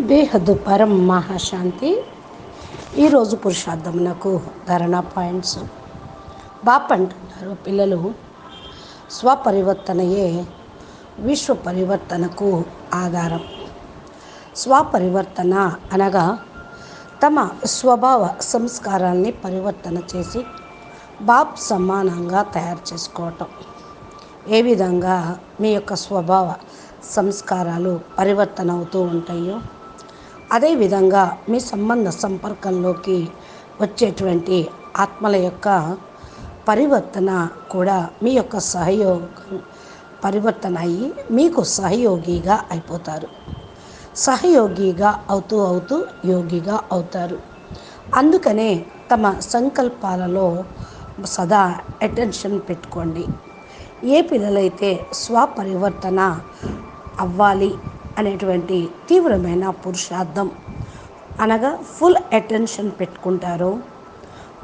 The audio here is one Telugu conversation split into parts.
బేహద్దు పరం మహాశాంతి. ఈరోజు పురుషార్థమునకు ధరణ పాయింట్స్. బాప్ అంటున్నారు పిల్లలు స్వపరివర్తనయే విశ్వ పరివర్తనకు ఆధారం. స్వపరివర్తన అనగా తమ స్వభావ సంస్కారాల్ని పరివర్తన చేసి బాప్ సమానంగా తయారు చేసుకోవటం. ఏ విధంగా మీ యొక్క స్వభావ సంస్కారాలు పరివర్తన అవుతూ ఉంటాయో అదేవిధంగా మీ సంబంధ సంపర్కంలోకి వచ్చేటువంటి ఆత్మల యొక్క పరివర్తన కూడా మీ యొక్క సహయోగం పరివర్తన అయ్యి మీకు సహయోగిగా అయిపోతారు. సహయోగిగా అవుతూ అవుతూ యోగిగా అవుతారు. అందుకనే తమ సంకల్పాలలో సదా అటెన్షన్ పెట్టుకోండి. ఏ పిల్లలైతే స్వపరివర్తన అవ్వాలి అనేటువంటి తీవ్రమైన పురుషార్థం. అనగా ఫుల్ అటెన్షన్ పెట్టుకుంటారో.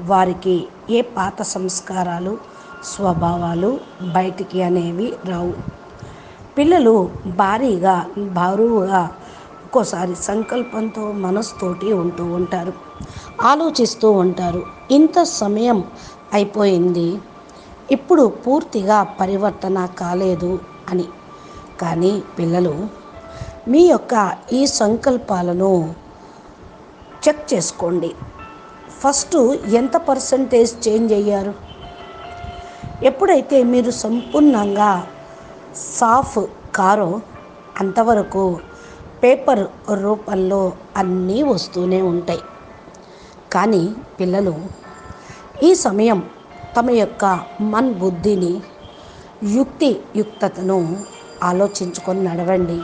వారికి ఏ పాత సంస్కారాలు స్వభావాలు బయటికి అనేవి రావు. పిల్లలు భారీగా బరువుగా ఒక్కోసారి సంకల్పంతో మనస్తోటి ఉంటూ ఉంటారు. ఆలోచిస్తూ ఉంటారు. ఇంత సమయం అయిపోయింది. ఇప్పుడు పూర్తిగా పరివర్తన కాలేదు అని. కానీ పిల్లలు మీ యొక్క ఈ సంకల్పాలను చెక్ చేసుకోండి. ఫస్ట్ ఎంత పర్సంటేజ్ చేంజ్ అయ్యారు? ఎప్పుడైతే మీరు సంపూర్ణంగా సాఫ్ కారో అంతవరకు పేపర్ రూపంలో అన్నీ వస్తూనే ఉంటాయి. కానీ పిల్లలు ఈ సమయం తమ యొక్క మన్ బుద్ధిని యుక్తియుక్తతను ఆలోచించుకొని నడవండి.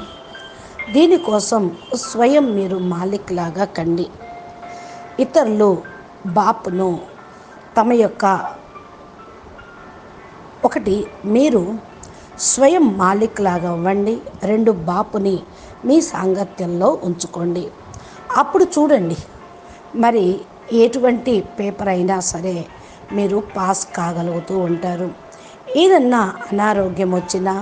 దీనికోసం స్వయం మీరు మాలిక్ లాగా కండి. ఇతరులు బాపును తమ యొక్క ఒకటి మీరు స్వయం మాలిక్ లాగా అవ్వండి. రెండు బాపుని మీ సాంగత్యంలో ఉంచుకోండి. అప్పుడు చూడండి మరి ఎటువంటి పేపర్ అయినా సరే మీరు పాస్ కాగలుగుతూ ఉంటారు. ఏదన్నా అనారోగ్యం వచ్చినా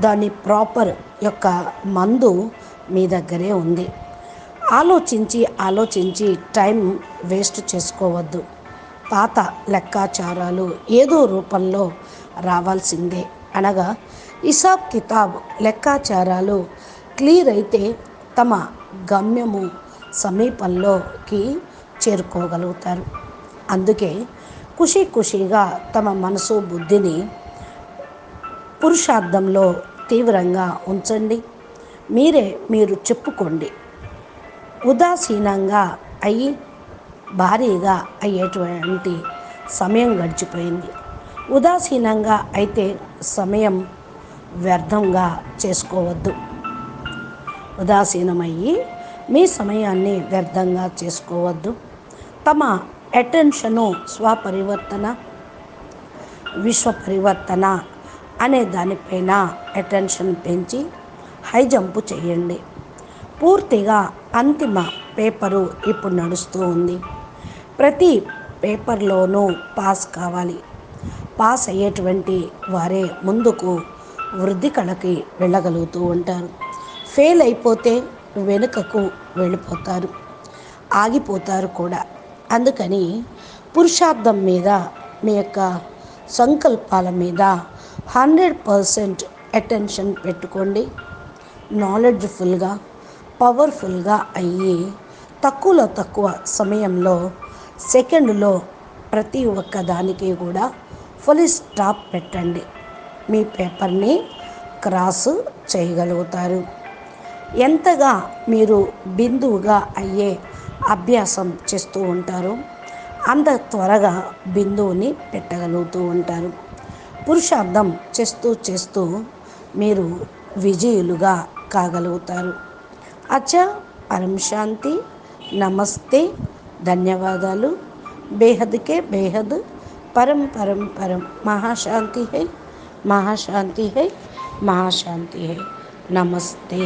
దాని ప్రాపర్ యొక్క మందు మీ దగ్గరే ఉంది. ఆలోచించి ఆలోచించి టైం వేస్ట్ చేసుకోవద్దు. పాత లెక్కాచారాలు ఏదో రూపంలో రావాల్సిందే. అనగా హిసాబ్ కితాబ్ లెక్కాచారాలు క్లియర్ అయితే తమ గమ్యము సమీపంలోకి చేరుకోగలుగుతారు. అందుకే ఖుషి ఖుషిగా తమ మనసు బుద్ధిని పురుషార్థంలో తీవ్రంగా ఉంచండి. మీరే మీరు చెప్పుకోండి. ఉదాసీనంగా అయ్యి భారీగా అయ్యేటువంటి సమయం గడిచిపోయింది. ఉదాసీనంగా అయితే సమయం వ్యర్థంగా చేసుకోవద్దు. ఉదాసీనమయ్యి మీ సమయాన్ని వ్యర్థంగా చేసుకోవద్దు. తమ అటెన్షను స్వపరివర్తన విశ్వ పరివర్తన అనే దానిపైన అటెన్షన్ పెంచి హై జంపు చేయండి. పూర్తిగా అంతిమ పేపరు ఇప్పుడు నడుస్తూ ఉంది. ప్రతి పేపర్లోనూ పాస్ కావాలి. పాస్ అయ్యేటువంటి వారే ముందుకు వృద్ధి కళకి వెళ్ళగలుగుతూ ఉంటారు. ఫెయిల్ అయిపోతే వెనుకకు వెళ్ళిపోతారు. ఆగిపోతారు కూడా. అందుకని పురుషార్థం మీద మీ యొక్క సంకల్పాల మీద హండ్రెడ్ పర్సెంట్ అటెన్షన్ పెట్టుకోండి. నాలెడ్జ్ఫుల్గా పవర్ఫుల్గా అయ్యి తక్కువలో తక్కువ సమయంలో సెకండ్లో ప్రతి ఒక్క దానికి కూడా ఫుల్ స్టాప్ పెట్టండి. మీ పేపర్ని క్రాస్ చేయగలుగుతారు. ఎంతగా మీరు బిందువుగా అయ్యే అభ్యాసం చేస్తూ ఉంటారు అంత త్వరగా బిందువుని పెట్టగలుగుతూ ఉంటారు. పురుషార్థం చేస్తూ చేస్తూ మీరు విజయులుగా కాగలుగుతారు. అచ్చా పరం శాంతి నమస్తే ధన్యవాదాలు. బేహద్కే బేహద్ పరం పరం పరం. మహాశాంతి హై మహాశాంతి హై మహాశాంతి హై. నమస్తే.